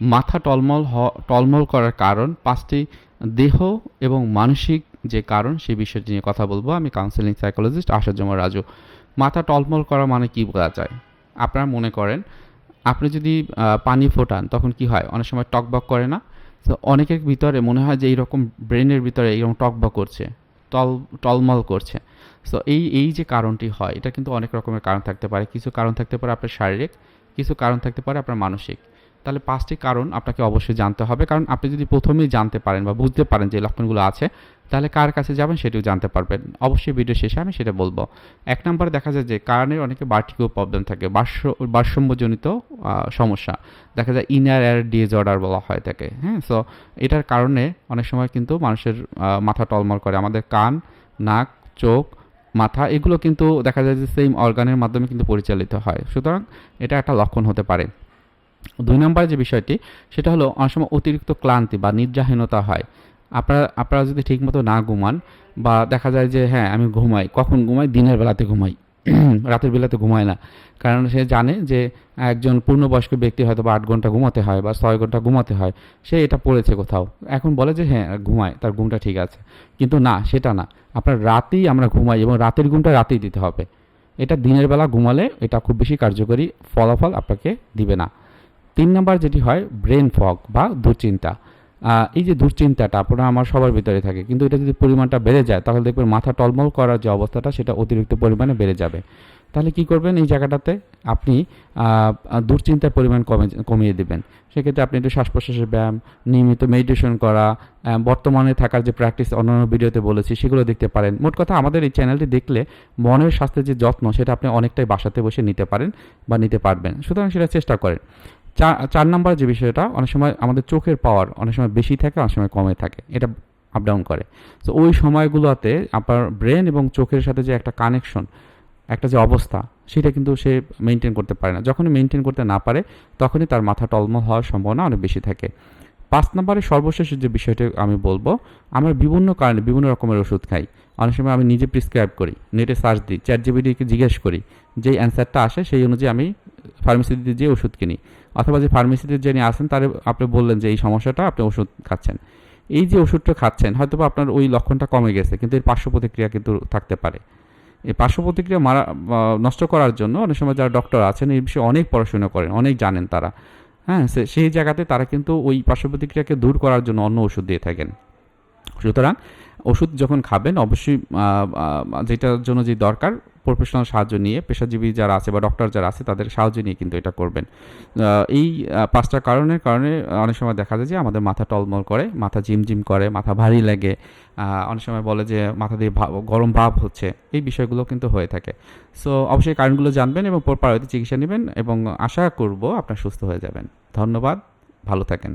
মাথা টলমল টলমল করার কারণ, পাঁচটি দেহ এবং মানসিক যে কারণ, সেই বিষয়টি নিয়ে কথা বলব। আমি কাউন্সেলিং সাইকোলজিস্ট আশাজমা রাজু। মাথা টলমল করা মানে কি বোঝা যায়? আপনারা মনে করেন, আপনি যদি পানি ফোটান, তখন কি হয়? অনেক সময় টকবক করে না? তো অনেকের ভিতরে মনে হয় যে এইরকম ব্রেনের ভিতরে এইরকম টকবক করছে, টল, টলমল করছে। সো এই এই যে কারণটি হয়, এটা কিন্তু অনেক রকমের কারণ থাকতে পারে। কিছু কারণ থাকতে পারে আপনার শারীরিক, কিছু কারণ থাকতে পারে আপনার মানসিক। তাহলে পাঁচটি কারণ আপনাকে অবশ্যই জানতে হবে। কারণ আপনি যদি প্রথমেই জানতে পারেন বা বুঝতে পারেন যে লক্ষণগুলো আছে, তাহলে কার কাছে যাবেন সেটিও জানতে পারবেন। অবশ্যই ভিডিও শেষে আমি সেটা বলব। এক নম্বরে দেখা যায় যে কারণের অনেকে বার্টিকো প্রবলেম থাকে ভারসাম্যজনিত সমস্যা। দেখা যায় ইনার এয়ার ডিজঅর্ডার বলা হয় থাকে হ্যাঁ? সো এটার কারণে অনেক সময় কিন্তু মানুষের মাথা টলমল করে। আমাদের কান, নাক, চোখ, মাথা, এগুলো কিন্তু দেখা যায় যে সেম অর্গানের মাধ্যমে কিন্তু পরিচালিত হয়। সুতরাং এটা একটা লক্ষণ হতে পারে। দুই নম্বরে যে বিষয়টি, সেটা হলো অনেক সময় অতিরিক্ত ক্লান্তি বা নির্যাহীনতা হয়। আপনারা আপনারা যদি ঠিকমতো না ঘুমান বা দেখা যায় যে হ্যাঁ আমি ঘুমাই, কখন ঘুমাই? দিনের বেলাতে ঘুমাই। রাতের বেলাতে ঘুমায় না। কারণ সে জানে যে, একজন পূর্ণবয়স্ক ব্যক্তি হয়তো বা আট ঘণ্টা ঘুমাতে হয় বা ছয় ঘণ্টা ঘুমাতে হয়। সে এটা পড়েছে কোথাও। এখন বলে যে হ্যাঁ ঘুমায়, তার ঘুমটা ঠিক আছে। কিন্তু না, সেটা না। আপনার রাতেই আমরা ঘুমাই এবং রাতের ঘুমটা রাতেই দিতে হবে। এটা দিনের বেলা ঘুমালে এটা খুব বেশি কার্যকরী ফলাফল আপনাকে দিবে না। তিন নাম্বার যেটি হয় ব্রেন ফগ বা দুশ্চিন্তা। এই যে দুশ্চিন্তাটা আপনার আমার সবার ভিতরে থাকে, কিন্তু এটা যদি পরিমাণটা বেড়ে যায়, তাহলে দেখবেন মাথা টলমল করার যে অবস্থাটা, সেটা অতিরিক্ত পরিমাণে বেড়ে যাবে। তাহলে কি করবেন, এই জায়গাটাতে আপনি দুশ্চিন্তার পরিমাণ কমে, কমিয়ে দেবেন। সেক্ষেত্রে আপনি একটু শ্বাস প্রশ্বাসের ব্যায়াম, নিয়মিত মেডিটেশন করা বর্তমানে থাকার যে প্র্যাকটিস অন্যান্য ভিডিওতে বলেছি, সেগুলো দেখতে পারেন। মোট কথা আমাদের এই চ্যানেলটি দেখলে মনের স্বাস্থ্যের যে যত্ন, সেটা আপনি অনেকটাই বাসাতে বসে নিতে পারেন বা নিতে পারবেন। সুতরাং সেটা চেষ্টা করেন। চার চার নম্বর যে বিষয়টা, অনেক সময় আমাদের চোখের পাওয়ার অনেক সময় বেশি থাকে, অনেক সময় কমে থাকে। এটা আপ ডাউন করে। তো ওই সময়গুলোতে আপনার ব্রেন এবং চোখের সাথে যে একটা কানেকশন একটা যে অবস্থা, সেটা কিন্তু সে মেনটেন করতে পারে না। যখনই মেনটেন করতে না পারে, তখনই তার মাথা টলমল হওয়ার সম্ভাবনা অনেক বেশি থাকে। পাঁচ নম্বরে সর্বশেষ যে বিষয়টা আমি বলব, আমরা বিভিন্ন কারণে বিভিন্ন রকমের ওষুধ খাই। অনেক সময় আমি নিজে প্রিসক্রাইব করি নেটে সার্চ দিই চ্যাট জিবিডিকে জিজ্ঞেস করি, যেই অ্যান্সারটা আসে, সেই অনুযায়ী আমি ফার্মেসিতে যে ওষুধ কিনি। অথবা যে ফার্মেসিতে যিনি আসেন তার আপনি বললেন যে, এই সমস্যাটা, আপনি ওষুধ খাচ্ছেন। এই যে ওষুধটা খাচ্ছেন হয়তো আপনার ওই লক্ষণটা কমে গেছে, কিন্তু এর পার্শ্ব প্রতিক্রিয়া কিন্তু থাকতে পারে। এই পার্শ্ব প্রতিক্রিয়া মারা নষ্ট করার জন্য অনেক সময় যারা ডক্টর আছেন, এই বিষয়ে অনেক পড়াশোনা করেন, অনেক জানেন তারা। হ্যাঁ সেই জায়গাতে তারা কিন্তু ওই পার্শ্ব প্রতিক্রিয়াকে দূর করার জন্য অন্য ওষুধ দিয়ে থাকেন। সুতরাং ওষুধ যখন খাবেন, অবশ্যই যেটার জন্য যে দরকার প্রফেশনাল সাহায্য নিয়ে, পেশাজীবী যারা আছে বা ডক্টর যারা আছে, তাদের সাহায্য নিয়ে কিন্তু এটা করবেন। এই পাঁচটা কারণের কারণে অনেক সময় দেখা যায় যে আমাদের মাথা টলমল করে, মাথা ঝিমঝিম করে, মাথা ভারী লাগে। অনেক সময় বলে যে মাথা দিয়ে গরম ভাব হচ্ছে। এই বিষয়গুলো কিন্তু হয়ে থাকে। সো অবশ্যই কারণগুলো জানবেন এবং পর চিকিৎসা নেবেন এবং আশা করব আপনার সুস্থ হয়ে যাবেন। ধন্যবাদ। ভালো থাকেন।